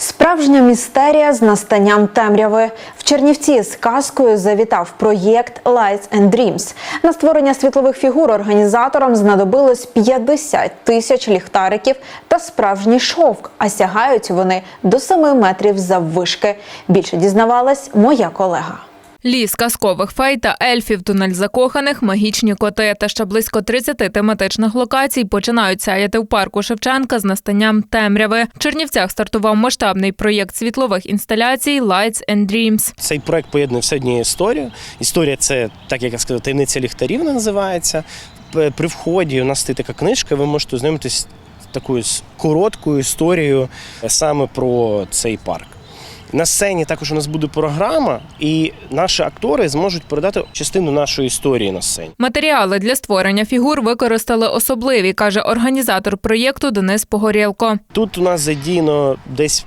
Справжня містерія з настанням темряви. В Чернівці з казкою завітав проєкт Lights and Dreams. На створення світлових фігур організаторам знадобилось 50 тисяч ліхтариків та справжній шовк, а сягають вони до 7 метрів заввишки. Більше дізнавалась моя колега. Ліс казкових фей та ельфів, тунель закоханих, магічні коти та ще близько 30 тематичних локацій починають сяяти в парку Шевченка з настанням темряви. В Чернівцях стартував масштабний проєкт світлових інсталяцій Lights and Dreams. Цей проект поєднує все однією історію. Історія це, так як я сказав, таємниця ліхтарів називається. При вході у нас стоїть така книжка, ви можете ознайомитись такою короткою історією саме про цей парк. На сцені також у нас буде програма, і наші актори зможуть передати частину нашої історії на сцені. Матеріали для створення фігур використали особливі, каже організатор проєкту Денис Погорєлко. Тут у нас задіяно десь,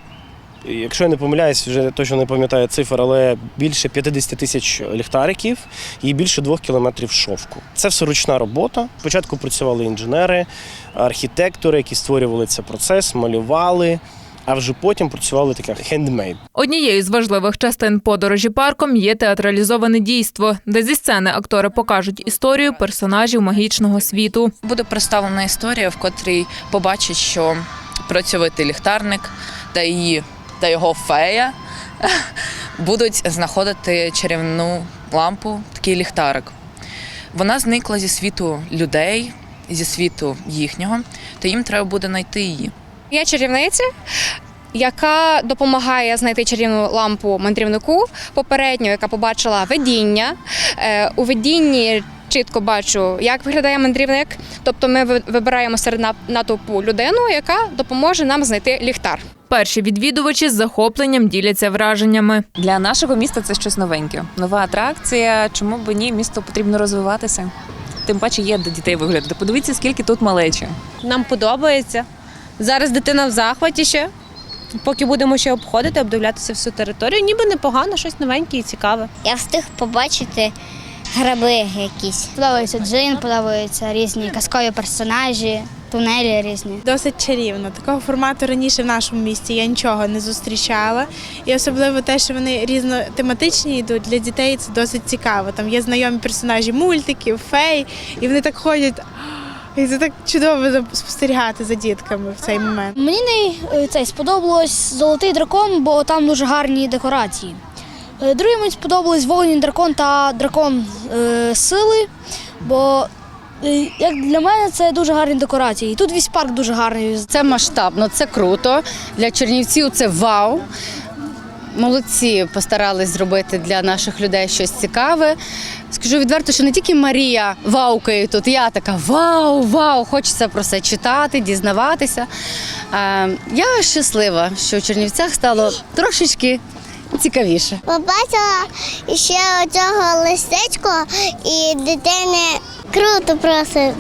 якщо я не помиляюсь, вже точно не пам'ятаю цифр, але більше 50 тисяч ліхтариків і більше двох кілометрів шовку. Це все ручна робота. Спочатку працювали інженери, архітектори, які створювали цей процес, малювали. А вже потім працювали таке хендмейд. Однією з важливих частин подорожі парком є театралізоване дійство, де зі сцени актори покажуть історію персонажів магічного світу. Буде представлена історія, в котрій побачить, що працьовитий ліхтарник та її та його фея будуть знаходити чарівну лампу, такий ліхтарик. Вона зникла зі світу людей, зі світу їхнього, то їм треба буде знайти її. Я чарівниця, яка допомагає знайти чарівну лампу мандрівнику, попередньо, яка побачила видіння. Е, У видінні чітко бачу, як виглядає мандрівник. Тобто ми вибираємо серед натовпу людину, яка допоможе нам знайти ліхтар. Перші відвідувачі з захопленням діляться враженнями. Для нашого міста це щось новеньке. Нова атракція. Чому б ні? Місту потрібно розвиватися. Тим паче є де дітей виглядати. Подивіться, скільки тут малечі. Нам подобається. Зараз дитина в захваті ще. Поки будемо ще обходити, обдивлятися всю територію, ніби непогано, щось новеньке і цікаве. Я встиг побачити граби якісь. Подобається джин, подобаються різні казкові персонажі, тунелі різні. Досить чарівно. Такого формату раніше в нашому місті я нічого не зустрічала. І особливо те, що вони різнотематичні йдуть, для дітей це досить цікаво. Там є знайомі персонажі мультиків, фей, і вони так ходять. І це так чудово спостерігати за дітками в цей момент. Мені не цей сподобалось золотий дракон, бо там дуже гарні декорації. Е, Другий мені сподобались вогняний дракон та дракон е, сили, бо е, як для мене це дуже гарні декорації. І тут весь парк дуже гарний. Це масштабно, це круто. Для чернівців це вау. Молодці постарались зробити для наших людей щось цікаве. Скажу відверто, що не тільки Марія ваукає тут, я така вау, вау, хочеться про це читати, дізнаватися. Е, Я щаслива, що в Чернівцях стало трошечки цікавіше. Побачила ще оцього листечко і дитини круто просто.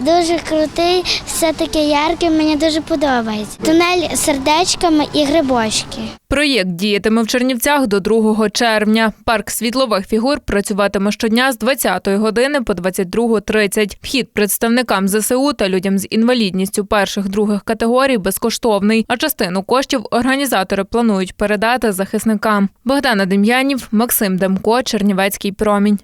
Дуже крутий, все таке ярке, мені дуже подобається. Тунель сердечками і грибочки. Проєкт діятиме в Чернівцях до 2 червня. Парк світлових фігур працюватиме щодня з 20 години по 22.30. Вхід представникам ЗСУ та людям з інвалідністю перших других категорій безкоштовний. А частину коштів організатори планують передати захисникам. Богдана Дем'янів, Максим Демко, Чернівецький промінь.